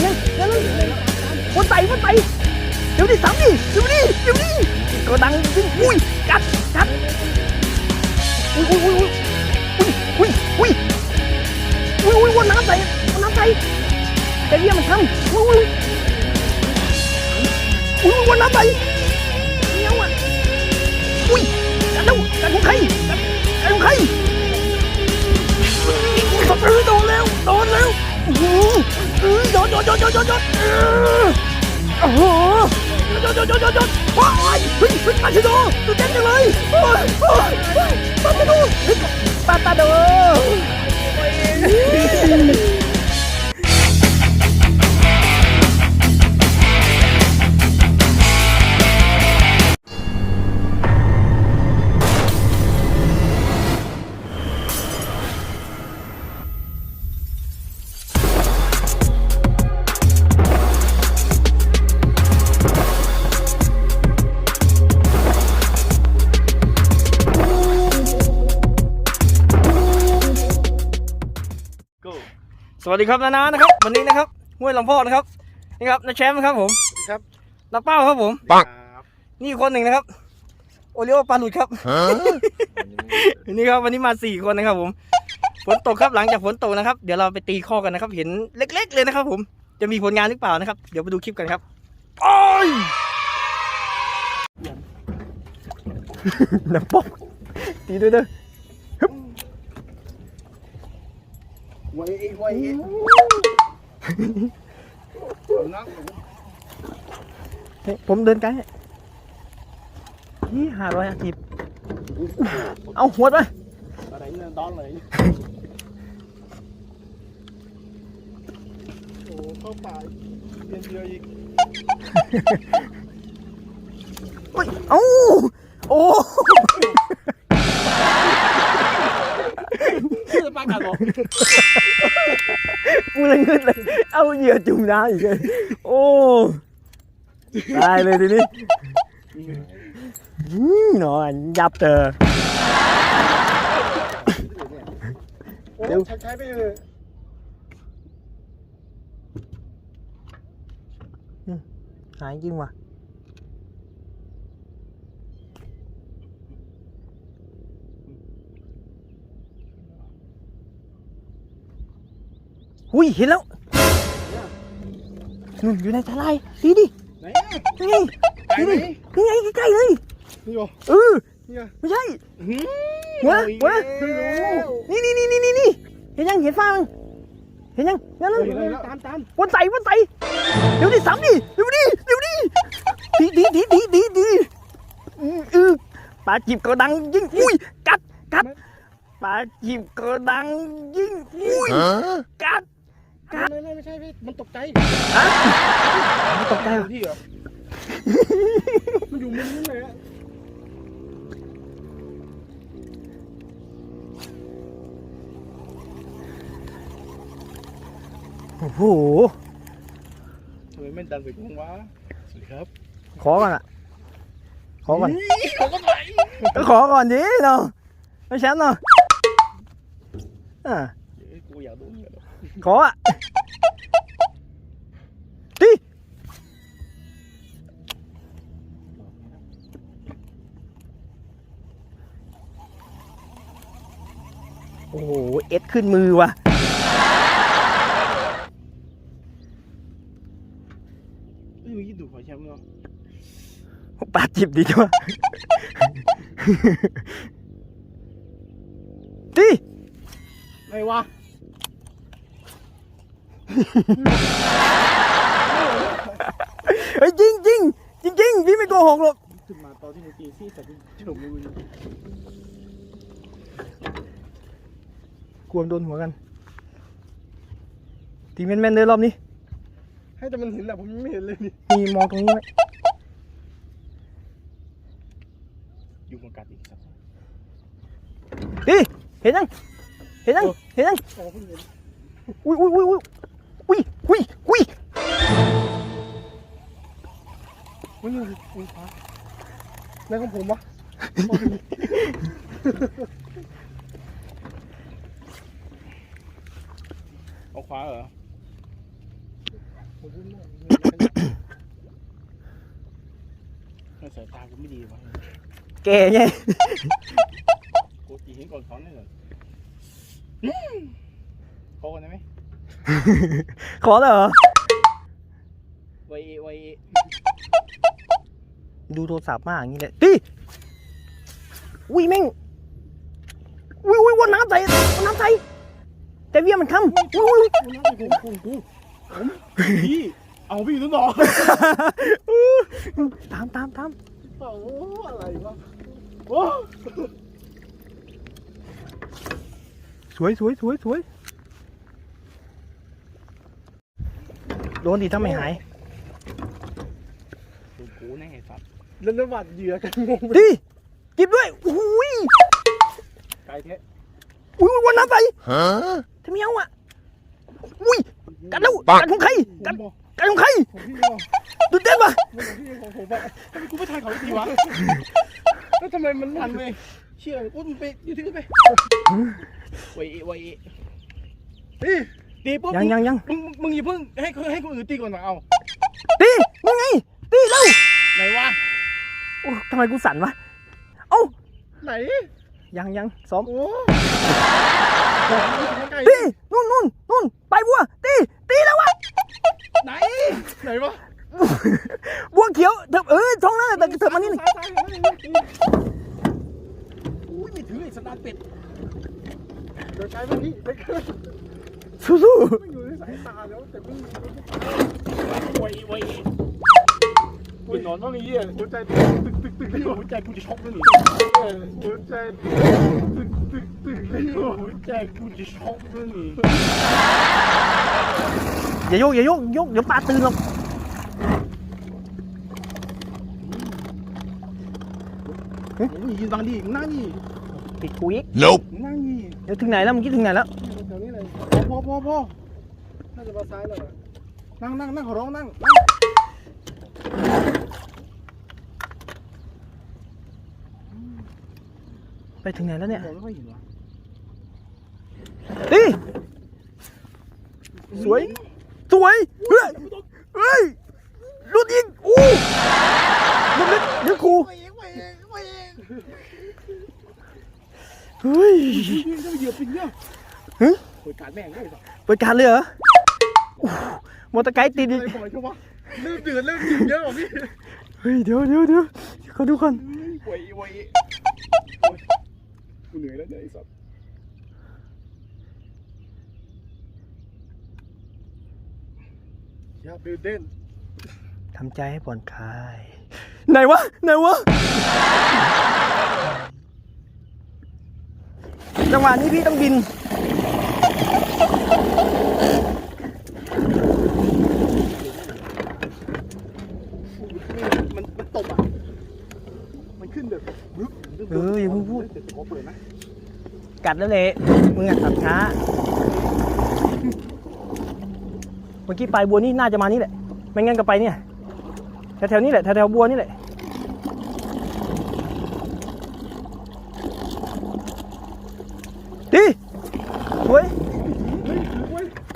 เร็วเร็วเร็ววนไปวนไปเดี๋ยวดิสามดิเดี๋ยวดิเดี๋ยวดิกระดังอุ้ยกัดกัดอุ้ยอุ้ยอุ้ยอุ้ยอุ้ยอุ้ยอุ้ยวนน้ำใส่วนน้ำใส่แต่เรียมันทำอุ้ยอุ้ยอุ้ยวนน้ำใส่เนี้ยว่ะอุ้ย ดหยุดหยุดหยุดหยุดหยุดโอ้โหหยุดหยุดหยุดหยุดหยุดหยุดโอ้ยเฮ้ยเฮ้ยอาชิโดตื่นเต้นจังเลยโอ้ยโอ้ยโอ้ยปาตาโดปาตาโด สวัสดีครับนานานะครับ วันนี้นะครับห้วยลำพอดนะครับนี่ครับนาแชมป์ครับผมครับนักเป้าครับผมปังนี่อีกคนหนึ่งนะครับ โอริโอปลาหลุดครับนี่ครับวันนี้มาสี่คนนะครับผมฝนตกครับหลังจากฝนตกนะครับ เดี๋ยวเราไปตีข้อกันนะครับ เห็นเล็ก ๆ เลยนะครับผมจะมีผลงานหรือเปล่านะครับ เดี๋ยวไปดูคลิปกันครับโอ้ยน้ำป๊อกตีด้วยเด้อ ไว้ไว้นั่งเฮ้ยผมเดินไกลนี่ห้าร้อยอาทิตย์เอาหัวไปอะไรเนี่ยดอนเลยโอ้เข้าป่าเรียนเดียอะอีกเฮ้ยเอ้าโอ้ จะปากัดหรอกูเลยเงินเลย เอาเหยื่อจุ่มน้ำอีกเลยโอ้ตายเลยทีนี้อืมหนอนยับเตอเดี๋ยว ใช้ใช้ไปเลยหายจริงว่ะ หุยเห็นแล้วนู่นอยู่ในทลายดีดิไหนนี่ไงไก่ไหนนี่ไงใกล้ๆเลยนี่โอ้เออเนี่ยไม่ใช่หัวหัวนี่นี่นี่นี่นี่นี่เห็นยังเห็นฟ้ามันเห็นยังนั่นนั่นตามตามวนใส่วนใส่เดี๋ยวดิสามดิเดี๋ยวดิเดี๋ยวดิดีดีดีดีดีดีอืออือปลาจีบกระดังยิงอุ้ยกัดกัดปลาจีบกระดังยิงอุ้ยกัด ไม่ไม่ไม่ใช่พี่มันตกใจไม่ตกใจเหรอพี่เหรอมันอยู่มุมนี้เลยอะโอ้โหทำไมไม่ดันไปกงวะสวัสดีครับ ขอก่อนอะขอก่อนเขาก็ไหลก็ขอก่อนดิเนาะไม่แชมป์เนาะอ่ากูอยากดูเนี่ยขออะดิ โอ้โห เอ็ดขึ้นมือว่ะเฮ้ยเมื่อกี้ดูขอแชมป์เนาะปาดจิบดีจังวะดิไม่วะเฮ้ยจริงจริงจริงจริงๆพี่ไม่โกหกหรอกขึ้นมาตอนที่มึงตีซี่แต่ที่หนุ่มมือก ลัวมันโดนหัวกันตีแม่นๆเลยรอบนี้ ให้แต่มันเห็นแหละผมยังไม่เห็นเลยนี่มีมองตรงนี้ไว้อยู่บนกัดอีกครับดิเห็นยัง เห็นยัง เห็นยัง อ๋อเพิ่งเห็นอุ้ยอุ้ยอุ้ยอุ้ยอุ้ยอุ้ยอุ้ยมันอยู่อุ้ยฟ้าในของผมวะ เอาขวาเหรอผมพูดมั่วสายตากูไม่ดีวะแกไงกูจีเห็นก่อนสอนเลยเหรอโคกันได้ไหมขอเลยเหรอไวเอไวเอดูโทรศัพท์มากอย่างนี้เลยดิอุ้ยแม่งอุ้ยอุ้ยวนน้ำใส่วนน้ำใส่ แต่เวียมันคำอุ้ยอุ้ยกูน่าจะกูกูผมพี่เอาพี่ต้นดอกตามตามตามเปล่าอะไรวะโอ้สวยสวยสวยสวยโดนดีถ้าไม่หายกูกูแน่ไอ้สัตว์แล้วระหว่างเหยื่อกันงงไปดิจิบด้วยอุ้ยไกลแท้อุ้ยอุ้ยวนน้ำใส่ ทำไมเอาอะอุ้ยกัดแล้วกัดของใครกัดกัดของใครของพี่เราตื่นเต้นปะของพี่ของผมอะทำไมกูไม่ทายเขาดีวะแล้วทำไมมันทัทันนเว้ยเชื่อกูมันไปยืดถือไปไวเอไวเอพี่ตีปุ๊บยังยังยังมึงมึงอย่าเพิ่งให้ให้คนอื่นตีก่อนมาเอาตีมึงไงตีเร็วไหนวะโอ้ทำไมกูสั่นวะเอ้าไหนยังยังซ้อมโอ้ ของพี่ของไก่ตีนู่นนู่นนู่นไปบัว ตี ตีแล้ววะ ไหน ไหนวะบัวเขียวเถอะเอ้ยท้องนั่นแหละแต่เถอะมานี่ซ้ายซ้ายซ้ายอุ้ยไม่ถือไอ้สตาร์เป็ดเดี๋ยวไกลมันพี่ไม่เคยสู้ไม่อยู่ในสายตาแล้วแต่ไม่มีไวไวกูนอนบ้างไอ้เหี้ยหัวใจตึกตึกตึกตึกไอ้ที่หัวใจกูจะช็อกแล้วนี่หัว ใจตึกตึกตึกที่หัวใจกูจะช็อกแล้วนี่ๆอย่าโยกอย่ายกยกเดี๋ยวปลาตื่นหรอกโอ้ยยืนบังดินั่งนี่ปิดกูอีก Nope. นั่งนี่เดี๋ยวถึงไหนแล้วเมื่อกี้ถึงไหนแล้วแถวนี้เลยพอพอพอน่าจะมาซ้ายหน่อยนั่งนั่งนั่งขอร้องนั่งนั่ง ไปถึงไหนแล้วเนี่ยมองไม่ค่อยเห็นวะตีสวย สวย เฮ้ย เฮ้ยหลุดอีกอู้หลุดลึกลึกครูไปเองไปเองไปเองเฮ้ยยืนก็เหยียบปิงเนี่ยฮะโอยการแม่งได้สักเปิดการเลยเหรออู้มอเตอร์ไกด์ติดอีกไปบ่อยใช่ปะเริ่มเดือดเริ่มยิงเยอะกว่าพี่ เฮ้ยเดี๋ยวเดี๋ยวเดี๋ยวขอดูก่อนไวไว กูเหนื่อยแล้วเนี่ยไอ้สัสอย่าตื่นเต้นทำใจให้ผ่อนคลาย ไหนวะ ไหนวะ จังหวะนี้พี่ต้องบินมันมันตบอะมันขึ้นแบบบึ๊บ เอออย่าเพิ่งพูด เดี๋ยวขอเปิดนะกัดแล้วเละมึงอะขับช้า เมื่อกี้ปลายบัวนี่น่าจะมานี่แหละ ไม่งั้นก็ไปเนี่ย แถวๆนี้แหละ แถวๆบัวนี่แหละดีสวย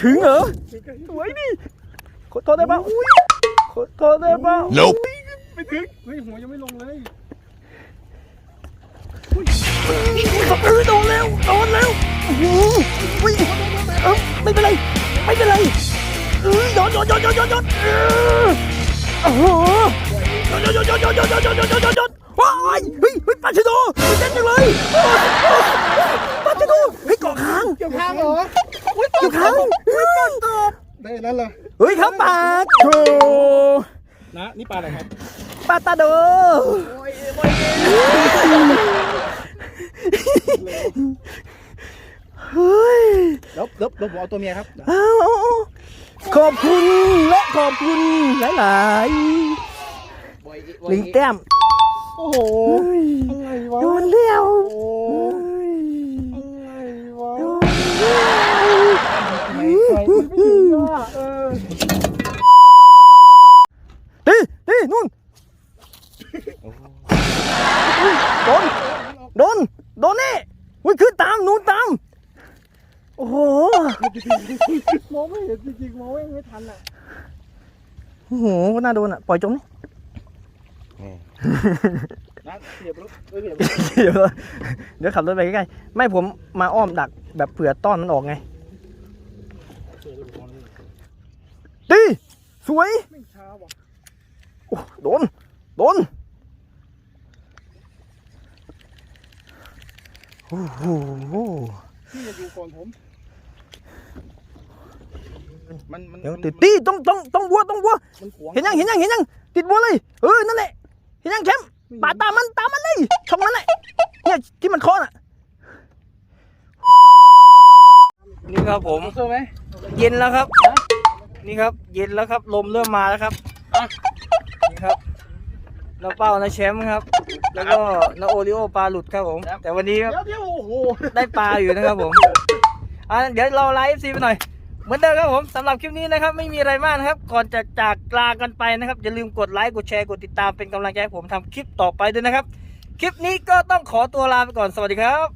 ถึงเหรอสวยดิขอโทษได้ปะอุ้ยขอโทษได้ปะ Nope. ไม่ถึงเฮ้ยหัวยังไม่ลงเลย เออโดนแล้วโดนแล้วโอ้โหอุ้ยเอ้าไม่เป็นไร ไม่เป็นไรเอ้ยโดนโดนโดนโดนโดนโดนเออโอ้โหโดนโดนโดนโดนโดนโดนโดนโดนโดนโดนโดนว้ายเฮ้ยเฮ้ยปาชิโดเต้นจังเลยปาชิโดเฮ้ยเกาะค้างเกี่ยวข้างเหรอเกี่ยวค้างเฮ้ยได้นั่นเหรอเฮ้ยครับปากโธนะนี่ปลาอะไรครับปลาตาโด เฮ้ยล้วแล้วแล้วผมเอาตัวเมียครับเอาเอาเอาขอบคุณและขอบคุณหลายๆหนึ่งแต้มโอ้โหอะไรวะโดนเลี้ยวโอ้ยอะไรวะโดนเลี้ยวไม่ถึงอะเออตีตีนู่น โดน โดนนี่วิ่งขึ้นตามนู่นตาม โอ้โห มองไม่เห็นจริงๆมองไม่ไม่ทันอะโอ้โหน่าโดนอะ ปล่อยจมนี่นะเสียบรถเออเสียบเดี๋ยวเดี๋ยวขับรถไปใกล้ๆ ไม่ผมมาอ้อมดักแบบเผื่อต้อนมันออกไงเสียบรถของนี่ดีสวยไม่ช้าว่ะโอ้โดน โดน อ้โหพี่จะอยู่ก่อนผม มันมันเดี๋ยวติดตีต้องต้องต้องวัวต้องวัวมันขวางเห็นยังเห็นยังเห็นยังติดวัวเลยเออนั่นแหละเห็นยังแชมป์ปาดตามมันตามมันเลยช่องนั้นแหละเนี่ยที่มันเคาะน่ะนี่ครับผมเจอไหมเย็นแล้วครับ นี่ครับ เย็นแล้วครับ ลมเริ่มมาแล้วครับนี่ครับน้าเป้านาแชมป์ครับ แล้วก็น้าโอริโอปลาหลุดครับผม แต่วันนี้ครับเดี๋ยวเดี๋ยวโอ้โหได้ปลาอยู่นะครับผมอะเดี๋ยวเราไลฟ์ซีไปหน่อย เหมือนเดิมครับผมสำหรับคลิปนี้นะครับ ไม่มีอะไรมากนะครับ ก่อนจะจากลากันไปนะครับอย่าลืมกดไลค์กดแชร์กดติดตามเป็นกำลังใจให้ผมทำคลิปต่อไปด้วยนะครับ คลิปนี้ก็ต้องขอตัวลาไปก่อนสวัสดีครับ